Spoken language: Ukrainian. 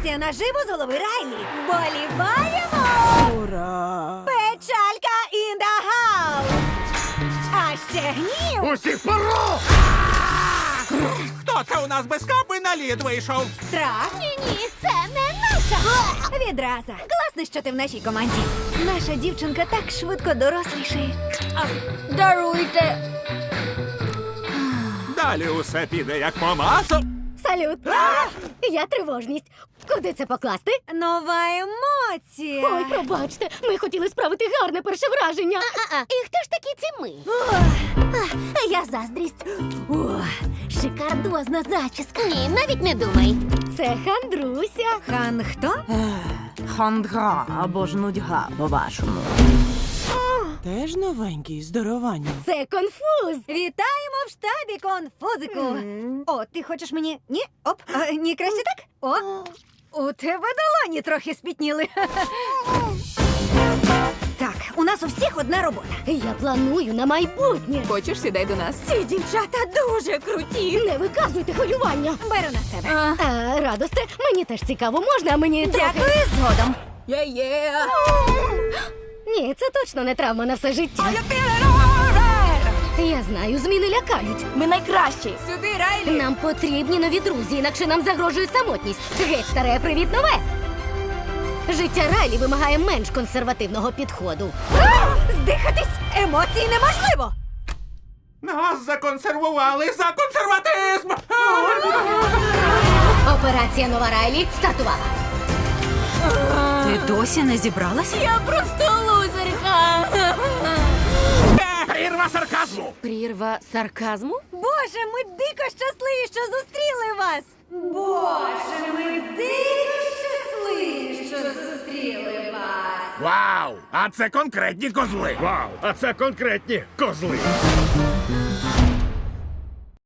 Операція наживо з голови Райлі. Боліваємо! Ура! Печалька in the house! А ще гнів, Усіх пору! Хто це у нас без капи на лід вийшов? страх, Ні, ні, це не наша. відраза. Класно, що ти в нашій команді. Наша дівчинка так швидко дорослішає. Даруйте. Далі усе піде як по маслу. Салют. Я тривожність. Куди це покласти? Нова емоція. Ой, пробачте, ми хотіли справити гарне перше враження. І хто ж такі ці ми? Я заздрість. О, шикардозна зачіска. Ні, навіть не думай. Це хандруся. Хан хто? Хандга або ж нудьга по-вашому. Теж новенький, здоровані. Це конфуз. Вітаємо в штабі конфузику. О, ти хочеш мені? Ні? Оп, а, ні, краще так? О, у тебе долоні трохи спітніли. Так, у нас у всіх одна робота. Я планую на майбутнє. Хочеш, сідай до нас? Ці дівчата дуже круті. Не виказуйте хвилювання. Беру на себе. А, радосте, мені теж цікаво, можна, а мені трохи... Дякую згодом. Є-є! Ні, це точно не травма на все життя. Я знаю, зміни лякають. Ми найкращі! Сюди, Райлі! Нам потрібні нові друзі, інакше нам загрожує самотність. Геть старе, привіт нове. Життя Райлі вимагає менш консервативного підходу. Здихатись емоцій неможливо. Нас законсервували за консерватизм! Операція Нова Райлі стартувала. Ти досі не зібралася? Я просто Прірва сарказму? Боже, ми дико щасливі, що зустріли вас. Боже, ми дико щасливі, що зустріли вас. Вау! А це конкретні козли! Вау! А це конкретні козли!